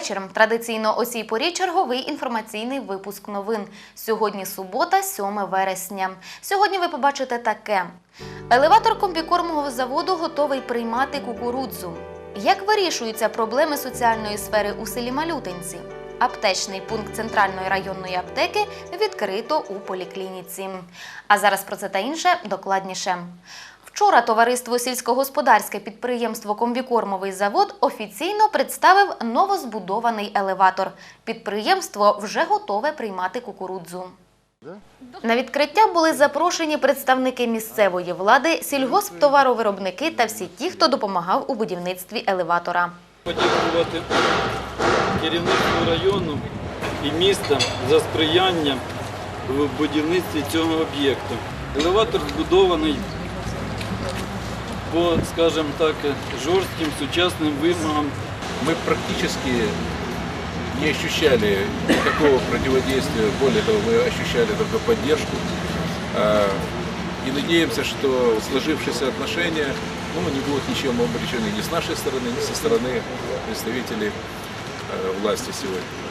вечір. Традиційно о цій порі черговий інформаційний випуск новин. Сьогодні субота, 7 вересня. Сьогодні ви побачите таке: елеватор комбікормового заводу готовий приймати кукурудзу. Як вирішуються проблеми соціальної сфери у селі Малютинці? Аптечний пункт центральної районної аптеки відкрито у поліклініці. А зараз про це та інше докладніше. Вчора товариство сільськогосподарське підприємство Комбікормовий завод офіційно представив новозбудований елеватор. Підприємство вже готове приймати кукурудзу. На відкриття були запрошені представники місцевої влади, сільгосптоваровиробники та всі ті, хто допомагав у будівництві елеватора. подякувати керівництву району і міста за сприяння в будівництві цього об'єкту. Елеватор збудований по, скажімо так, жорстким сучасним вимогам. мы практически не ощущали никакого противодействия, более того, мы ощущали только поддержку. А, И надеемся, что сложившиеся отношения ну, не будут ничем обречены ни с нашей стороны, ни со стороны представителей э, власти сегодня.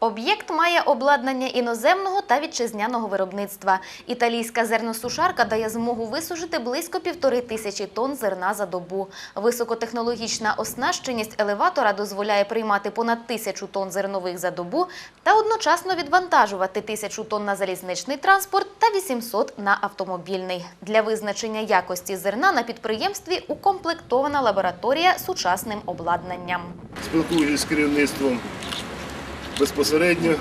Об'єкт має обладнання іноземного та вітчизняного виробництва. Італійська зерносушарка дає змогу висушити близько півтори тисячі тонн зерна за добу. Високотехнологічна оснащеність елеватора дозволяє приймати понад тисячу тонн зернових за добу та одночасно відвантажувати тисячу тонн на залізничний транспорт та 800 на автомобільний. Для визначення якості зерна на підприємстві укомплектована лабораторія сучасним обладнанням. спілкуючись з керівництвом безпосередньо,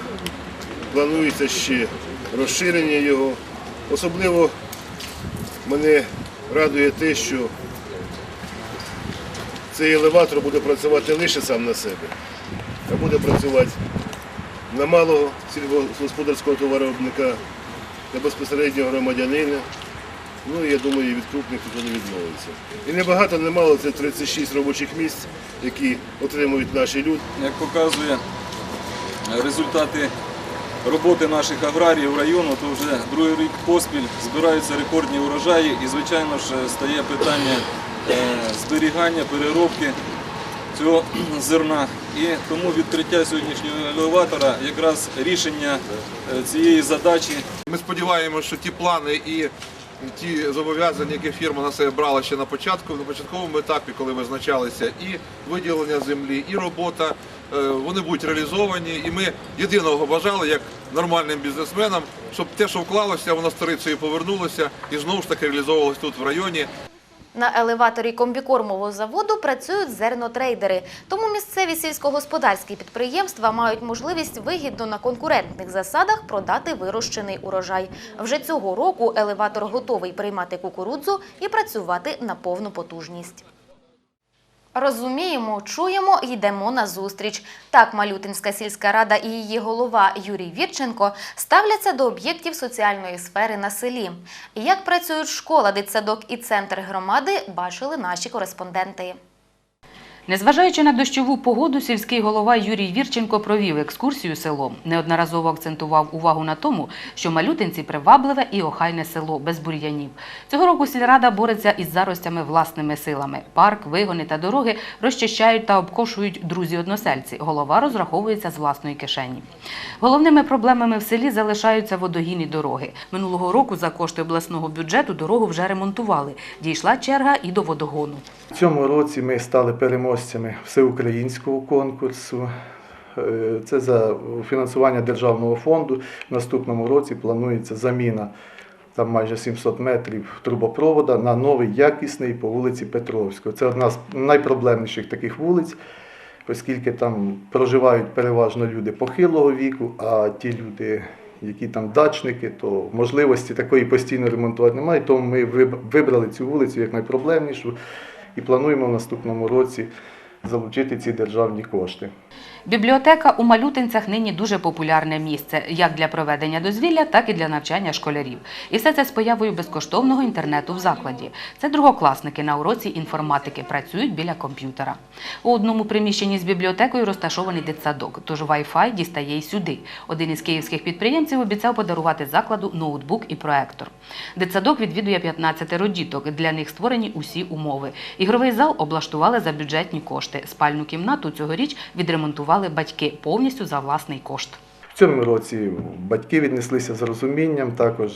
планується ще розширення його. Особливо мене радує те, що цей елеватор буде працювати не лише сам на себе, а буде працювати на малого сільськогосподарського товаровиробника та безпосереднього громадянина. Ну я думаю, від крупних ніхто не відмовиться. І не багато, не мало, це 36 робочих місць, які отримують наші люди. як показує результати роботи наших аграріїв району, то вже другий рік поспіль збираються рекордні урожаї і, звичайно ж, стає питання е, зберігання, переробки цього зерна. І тому відкриття сьогоднішнього елеватора якраз рішення е, цієї задачі Ми сподіваємося, що ті плани і ті зобов'язання, які фірма на себе брала ще на початку, на початковому етапі, коли визначалися і виділення землі, і робота, вони будуть реалізовані. І ми єдиного бажали, як нормальним бізнесменам, щоб те, що вклалося, воно сторицею повернулося і знову ж таки реалізовувалось тут в районі. На елеваторі комбікормового заводу працюють зернотрейдери, тому місцеві сільськогосподарські підприємства мають можливість вигідно на конкурентних засадах продати вирощений урожай. Вже цього року елеватор готовий приймати кукурудзу і працювати на повну потужність. Розуміємо, чуємо, йдемо на зустріч. Так Малютинська сільська рада і її голова Юрій Вірченко ставляться до об'єктів соціальної сфери на селі. Як працюють школа, дитсадок і центр громади, бачили наші кореспонденти. Незважаючи на дощову погоду, сільський голова Юрій Вірченко провів екскурсію селом. Неодноразово акцентував увагу на тому, що Малютинці привабливе і охайне село без бур'янів. Цього року сільрада бореться із заростями власними силами. Парк, вигони та дороги розчищають та обкошують друзі-односельці. Голова розраховується з власної кишені. Головними проблемами в селі залишаються водогін і дороги. Минулого року за кошти обласного бюджету дорогу вже ремонтували. Дійшла черга і до водогону. В цьому році ми стали переможцями всеукраїнського конкурсу. Е, Це за фінансування державного фонду. В наступному році планується заміна там майже 700 метрів трубопровода на новий якісний по вулиці Петровського. Це одна з найпроблемніших таких вулиць, оскільки там проживають переважно люди похилого віку, а ті люди, які там дачники, то можливості такої постійно ремонтувати немає. Тому ми вибрали цю вулицю як найпроблемнішу і плануємо в наступному році залучити ці державні кошти. Бібліотека у Малютинцях нині дуже популярне місце як для проведення дозвілля, так і для навчання школярів. І все це з появою безкоштовного інтернету в закладі. Це другокласники на уроці інформатики працюють біля комп'ютера. У одному приміщенні з бібліотекою розташований дитсадок, тож Wi-Fi дістає й сюди. Один із київських підприємців обіцяв подарувати закладу ноутбук і проектор. Дитсадок відвідує 15 діток. Для них створені усі умови. Ігровий зал облаштували за бюджетні кошти. Спальну кімнату цьогоріч відремонтували батьки повністю за власний кошт. В цьому році батьки віднеслися з розумінням, також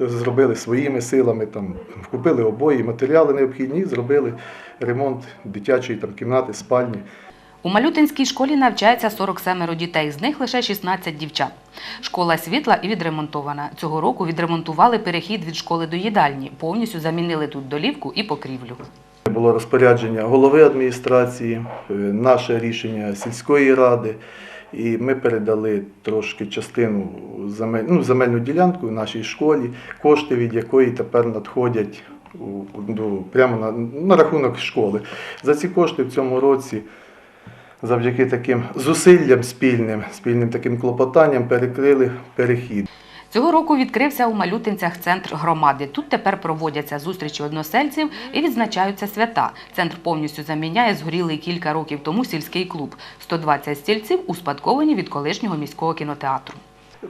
зробили своїми силами, там, купили обої, матеріали необхідні зробили ремонт дитячої там, кімнати, спальні. У Малютинській школі навчається 47 дітей, з них лише 16 дівчат. Школа світла і відремонтована. Цього року відремонтували перехід від школи до їдальні, повністю замінили тут долівку і покрівлю. Було розпорядження голови адміністрації, е, наше рішення сільської ради, і ми передали трошки частину земель, ну, земельну ділянку нашій школі, кошти від якої тепер надходять прямо на, на рахунок школи. За ці кошти в цьому році. Завдяки таким зусиллям спільним, спільним таким клопотанням перекрили перехід. Цього року відкрився у Малютинцях центр громади. Тут тепер проводяться зустрічі односельців і відзначаються свята. Центр повністю заміняє згорілий кілька років тому сільський клуб. 120 стільців успадковані від колишнього міського кінотеатру.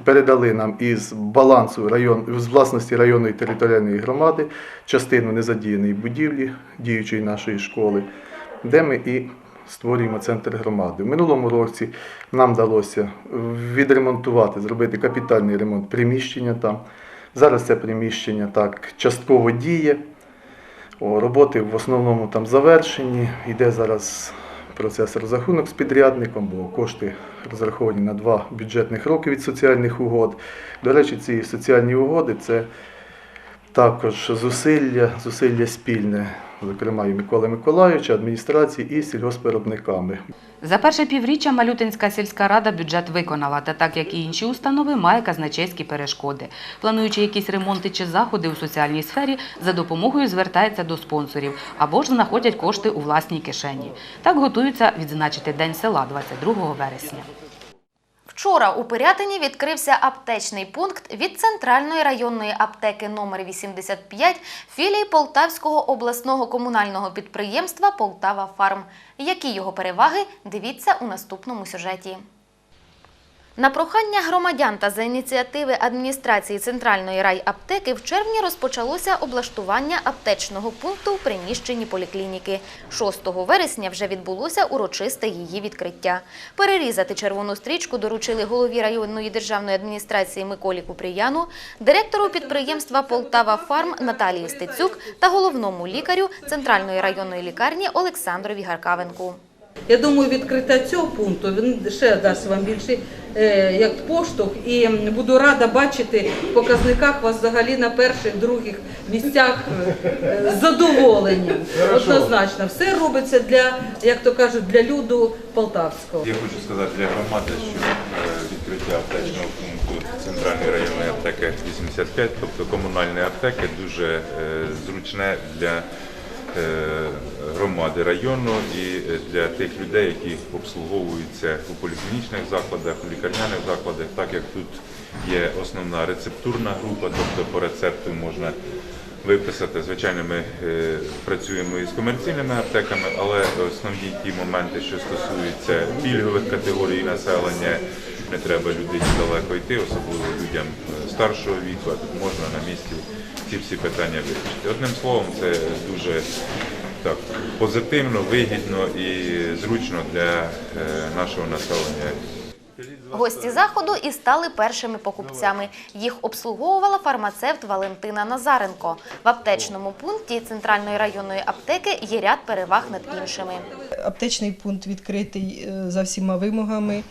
передали нам із балансу район, з власності районної територіальної громади частину незадіяної будівлі діючої нашої школи, де ми і створюємо центр громади. В минулому році нам вдалося відремонтувати, зробити капітальний ремонт приміщення там. Зараз це приміщення так частково діє. О, роботи в основному там завершені. Йде зараз процес розрахунок з підрядником, бо кошти розраховані на два бюджетних роки від соціальних угод. До речі, ці соціальні угоди це також зусилля, зусилля спільне, зокрема і Миколи Миколайовича, адміністрації і сільгоспвиробниками. За перше півріччя Малютинська сільська рада бюджет виконала, та так як і інші установи, має казначейські перешкоди. Плануючи якісь ремонти чи заходи у соціальній сфері, за допомогою звертається до спонсорів або ж знаходять кошти у власній кишені. Так готуються відзначити День села 22 вересня. Вчора у Пирятині відкрився аптечний пункт від центральної районної аптеки номер 85 філії Полтавського обласного комунального підприємства Полтава Фарм. Які його переваги? Дивіться у наступному сюжеті. На прохання громадян та за ініціативи адміністрації центральної райаптеки в червні розпочалося облаштування аптечного пункту у приміщенні поліклініки. 6 вересня вже відбулося урочисте її відкриття. Перерізати червону стрічку доручили голові районної державної адміністрації Миколі Купріяну, директору підприємства Полтава Фарм Наталії Стецюк та головному лікарю центральної районної лікарні Олександрові Гаркавенку. Я думаю, відкриття цього пункту він ще дасть вам більший е, як поштовх, і буду рада бачити в показниках вас взагалі на перших, других місцях е, з задоволенням. Однозначно, все робиться для, як то кажуть, для люду полтавського. Я хочу сказати для громади, що е, відкриття аптечного пункту центральної районної аптеки 85, тобто комунальної аптеки, дуже е, зручне для громади району і е, для тих людей, які обслуговуються у поліклінічних закладах, у лікарняних закладах, так як тут є основна рецептурна група, тобто по рецепту можна виписати. Звичайно, ми е, працюємо із комерційними аптеками, але основні ті моменти, що стосуються пільгових категорій населення, не треба людині далеко йти, особливо людям е, старшого віку, тут можна на місці ці всі питання вирішити. Одним словом, це дуже так позитивно, вигідно і зручно для е, нашого населення. Гості заходу і стали першими покупцями. Їх обслуговувала фармацевт Валентина Назаренко. В аптечному пункті центральної районної аптеки є ряд переваг над іншими. Аптечний пункт відкритий е, за всіма вимогами.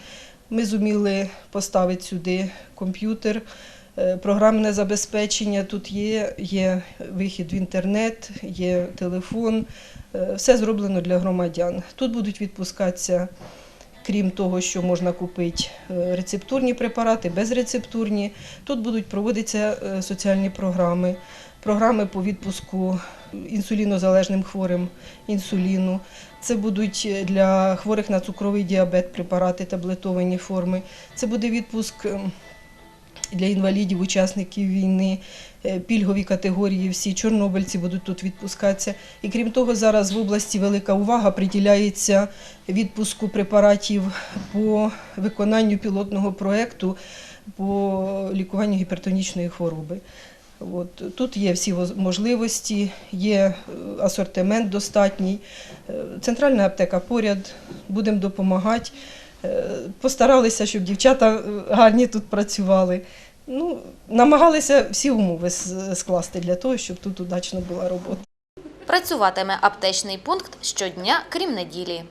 Ми зуміли поставити сюди комп'ютер, програмне забезпечення. Тут є, є вихід в інтернет, є телефон. Е, Все зроблено для громадян. Тут будуть відпускатися, крім того, що можна купити е, рецептурні препарати, безрецептурні. Тут будуть проводитися е, соціальні програми, програми по відпуску інсулінозалежним хворим інсуліну. Це будуть для хворих на цукровий діабет препарати таблетовані форми. Це буде відпуск ем, для інвалідів, учасників війни, е, пільгові категорії, всі чорнобильці будуть тут відпускатися. І крім того, зараз в області велика увага приділяється відпуску препаратів по виконанню пілотного проєкту по лікуванню гіпертонічної хвороби. От, тут є всі можливості, є е, асортимент достатній. Е, Центральна аптека поряд, будемо допомагати. Е, Постаралися, щоб дівчата е, гарні тут працювали. Ну, намагалися всі умови скласти для того, щоб тут удачно була робота. Працюватиме аптечний пункт щодня, крім неділі.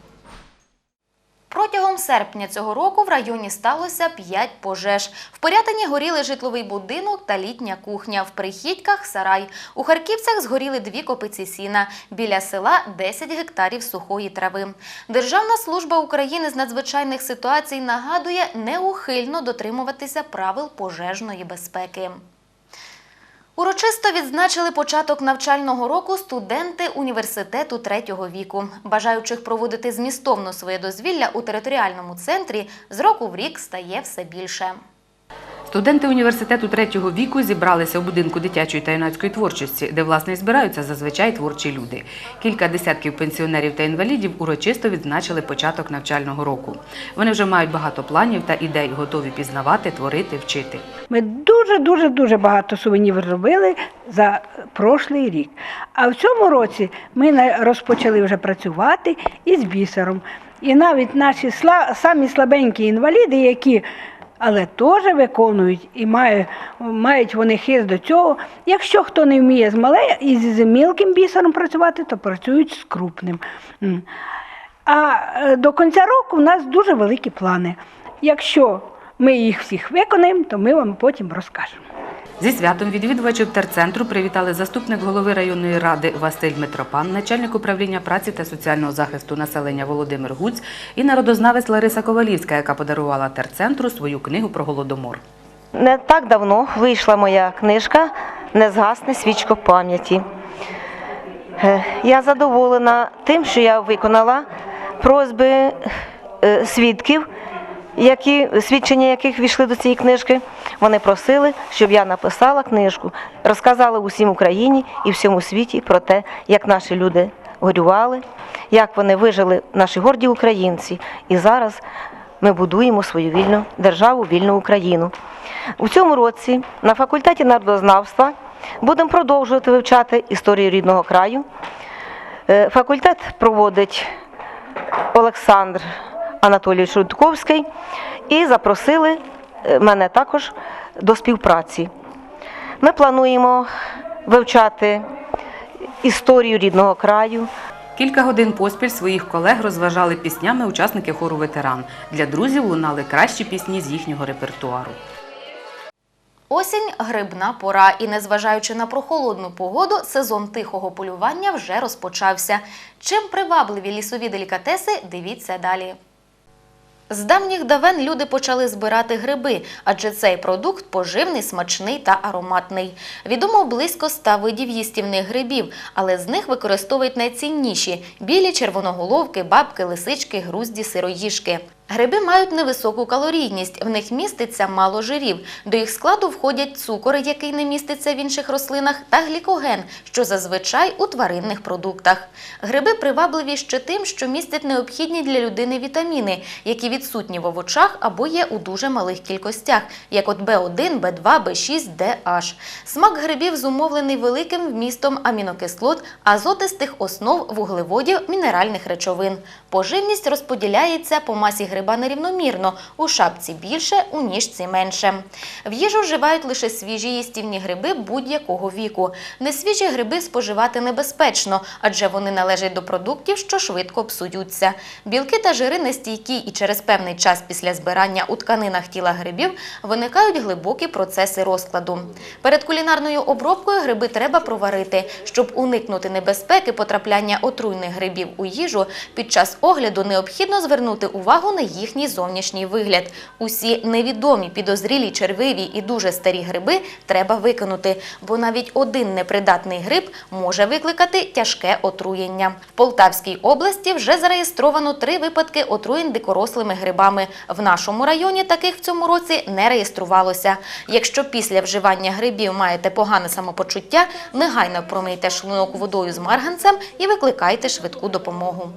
Протягом серпня цього року в районі сталося 5 пожеж. В Порятині горіли житловий будинок та літня кухня. В Прихідьках – сарай. У Харківцях згоріли дві копиці сіна. Біля села 10 гектарів сухої трави. Державна служба України з надзвичайних ситуацій нагадує неухильно дотримуватися правил пожежної безпеки. Урочисто відзначили початок навчального року студенти університету третього віку. Бажаючих проводити змістовно своє дозвілля у територіальному центрі з року в рік стає все більше. Студенти університету третього віку зібралися у будинку дитячої та юнацької творчості, де власне збираються зазвичай творчі люди. Кілька десятків пенсіонерів та інвалідів урочисто відзначили початок навчального року. Вони вже мають багато планів та ідей, готові пізнавати, творити, вчити. Ми дуже дуже дуже багато сувенірів зробили за прошлий рік. А в цьому році ми розпочали вже працювати із бісером. І навіть наші самі слабенькі інваліди, які але теж виконують і мають, мають вони хист до цього. Якщо хто не вміє з мале і з мілким бісером працювати, то працюють з крупним. А е, до кінця року в нас дуже великі плани. Якщо ми їх всіх виконаємо, то ми вам потім розкажемо. Зі святом відвідувачів терцентру привітали заступник голови районної ради Василь Митропан, начальник управління праці та соціального захисту населення Володимир Гуць і народознавець Лариса Ковалівська, яка подарувала терцентру свою книгу про голодомор. Не так давно вийшла моя книжка Не згасне свічко пам'яті. Е, Я задоволена тим, що я виконала просьби е, свідків, які, свідчення яких війшли до цієї книжки. Вони просили, щоб я написала книжку, розказала усім Україні і всьому світі про те, як наші люди горювали, як вони вижили, наші горді українці. І зараз ми будуємо свою вільну державу, вільну Україну. У цьому році на факультеті народознавства будемо продовжувати вивчати історію рідного краю. Е, Факультет проводить Олександр Анатолійович Рудковський і запросили мене також до співпраці. Ми плануємо вивчати історію рідного краю, Кілька годин поспіль своїх колег розважали піснями учасники хору ветеран. Для друзів лунали кращі пісні з їхнього репертуару. Осінь – грибна пора, і незважаючи на прохолодну погоду, сезон тихого полювання вже розпочався. Чим привабливі лісові делікатеси – дивіться далі. З давніх давен люди почали збирати гриби, адже цей продукт поживний, смачний та ароматний. Відомо близько ста видів їстівних грибів, але з них використовують найцінніші – білі червоноголовки, бабки, лисички, грузді, сироїжки. Гриби мають невисоку калорійність, в них міститься мало жирів. До їх складу входять цукор, який не міститься в інших рослинах, та глікоген, що зазвичай у тваринних продуктах. Гриби привабливі ще тим, що містять необхідні для людини вітаміни, які відсутні в овочах або є у дуже малих кількостях, як от В1, В2, В6, DH. Смак грибів зумовлений великим вмістом амінокислот, азотистих основ, вуглеводів, мінеральних речовин. Поживність розподіляється по масі гриба нерівномірно, у шапці більше, у ніжці менше. В їжу вживають лише свіжі їстівні гриби будь-якого віку. Несвіжі гриби споживати небезпечно, адже вони належать до продуктів, що швидко псуються. Білки та жири нестійкі і через певний час після збирання у тканинах тіла грибів виникають глибокі процеси розкладу. Перед кулінарною обробкою гриби треба проварити, щоб уникнути небезпеки потрапляння отруйних грибів у їжу. Під час огляду необхідно звернути увагу на їхній зовнішній вигляд. Усі невідомі, підозрілі, червиві і дуже старі гриби треба викинути, бо навіть один непридатний гриб може викликати тяжке отруєння. В Полтавській області вже зареєстровано три випадки отруєнь дикорослими грибами. В нашому районі таких в цьому році не реєструвалося. Якщо після вживання грибів маєте погане самопочуття, негайно промийте шлунок водою з марганцем і викликайте швидку допомогу.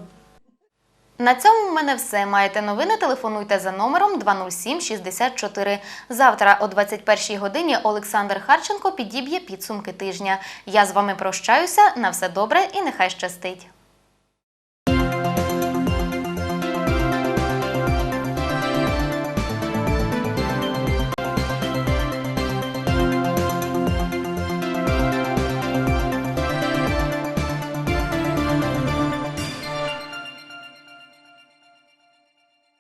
На цьому в мене все. Маєте новини? Телефонуйте за номером 20764. Завтра о 21 годині Олександр Харченко підіб'є підсумки тижня. Я з вами прощаюся. На все добре і нехай щастить.